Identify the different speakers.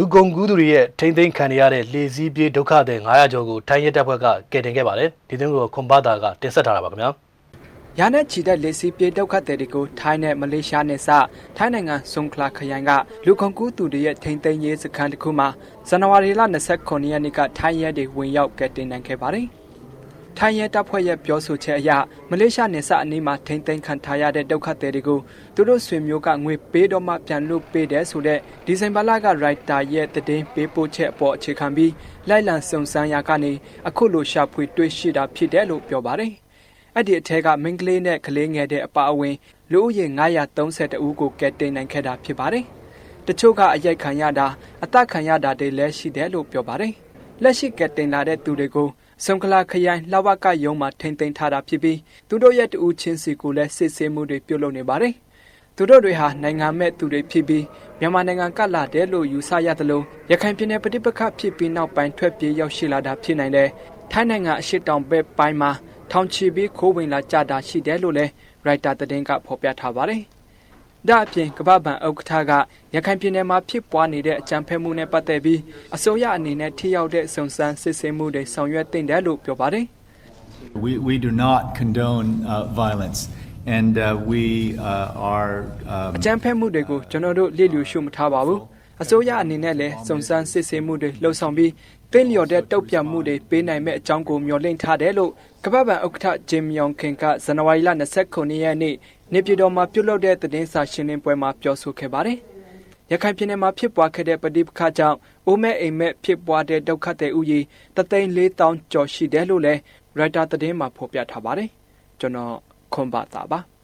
Speaker 1: လူကုန်ကူးသူတွေရဲ့ထိမ့်သိမ်းခံရတဲ့လေစည်းပြေးဒုက္ခသည်900ကျော်ကိုထိုင်းရဲတပ်ဖွဲ့ကကယ်တင်ခဲ့ပါတယ်ဒီသတင်းကိုခွန်ဘာတာကတင်ဆက်ထားတာပါခင်ဗျာ
Speaker 2: ရန်နဲ့ချီတဲ့လေစီပြေဒုက္ခသည်တွေကိုထိုင်းနဲ့မလေးရှားနဲ့စထိုင်းနိုင်ငံဆွန်ခလာခရိုင်ကလူကုန်ကူးသူတွေရဲ့ထိန်းသိမ်းရေးစခန်းတစ်ခုမှာဇန်နဝါရီလ29ရက်နေ့ကထိုင်းရဲတွေဝင်ရောက်ကယ်တင်နိုင်ခဲ့ပါတယ်။ ထိုင်းရဲတပ်ဖွဲ့ရဲ့ပြောဆိုချက်အရမလေးရှားနယ်စပ်အနီးမှာထိန်းသိမ်းခံထားရတဲ့ဒုက္ခသည်တွေကိုသူတို့ဆွေမျိုးကငွေပေးတော့မှပြန်လွှတ်ပေးတယ်ဆိုတဲ့ဒီဇင်ဘာလကရိုက်တာရဲ့တည်င်းပေးပို့ချက်အပေါ်အခြေခံပြီးလိုက်လံစုံစမ်းရာကနေအခုလိုရှာဖွေတွေ့ရှိတာဖြစ်တယ်လို့ပြောပါတယ်။အဲ့ဒီအထက်ကမင်းကလေးနဲ့ကလေးငယ်တဲ့အပါအဝင်လူဦးရေ932ဦးကိုကယ်တင်နိုင်ခဲ့တာဖြစ်ပါတယ်။တချို့ကအရိုက်ခံရတာအသက်ခံရတာတွေလည်းရှိတယ်လို့ပြောပါတယ်။လက်ရှိကယ်တင်လာတဲ့သူတွေကို စုံကလာခရိုင်လှဝကရုံးမှာထိန်သိမ်းထားတာဖြစ်ပြီးသူတို့ရဲ့တူဦးချင်းစီကိုလည်းစစ်ဆေးမှုတွေပြုလုပ်နေပါတယ်။သူတို့တွေဟာနိုင်ငံမဲ့သူတွေဖြစ်ပြီးမြန်မာနိုင်ငံကလာတယ်လို့ယူဆရသလိုရခိုင်ပြည်နယ်ပဋိပက္ခဖြစ်ပြီးနောက်ပိုင်းထွက်ပြေးရောက်ရှိလာတာဖြစ်နိုင်တယ်။ထိုင်းနိုင်ငံအရှိတောင်ဘက်ပိုင်းမှာထောင်ချီပြီးခိုးဝင်လာကြတာရှိတယ်လို့လည်းရိုက်တာသတင်းကဖော်ပြထားပါတယ်။ ဒါအပြင်ကမ္ဘာ့ဘဏ်ဥက္ကဋ္ဌကရခိုင်ပြည်နယ်မှာဖြစ်ပွားနေတဲ့အကြမ်းဖက်မှုနဲ့ပတ်သက်ပြီးအစိုးရအနေနဲ့ထိရောက်တဲ့စုံစမ်းစစ်ဆေးမှုတွေဆောင်ရွက်သင့်တယ်လို့ပြောပါတယ်
Speaker 3: We, we do not condone uh, violence, and uh, we uh, are. Um, ။
Speaker 2: အကြမ်းဖက်မှုတွေကိုကျွန်တော်တို့လျစ်လျူရှုမထားပါဘူး။အစိုးရအနေနဲ့လည်းစုံစမ်းစစ်ဆေးမှုတွေလှုံ့ဆော်ပြီးတင်းလျော်တဲ့တုတ်ပြန်မှုတွေပေးနိုင်မဲ့အကြောင်းကိုမျှော်လင့်ထားတယ်လို့ကမ္ဘာ့ဘဏ်ဥက္ကဋ္ဌဂျင်မီယောင်ခင်ကဇန်နဝါရီလ29ရက်နေ့ နေပြည်တော်မှာပြုလုပ်တဲ့သတင်းစာရှင်းလင်းပွဲမှာပြောဆိုခဲ့ပါတယ်။ရခိုင်ပြည်နယ်မှာဖြစ်ပွားခဲ့တဲ့ပဋိပက္ခကြောင့်အိုးမဲ့အိမ်မဲ့ဖြစ်ပွားတဲ့ဒုက္ခသည်ဥယျာဉ်တသိန်း၄000ကျော်ရှိတယ်လို့လည်းရိုက်တာသတင်းမှာဖော်ပြထားပါတယ်။ကျွန်တော်ခွန်ပါတာပါ။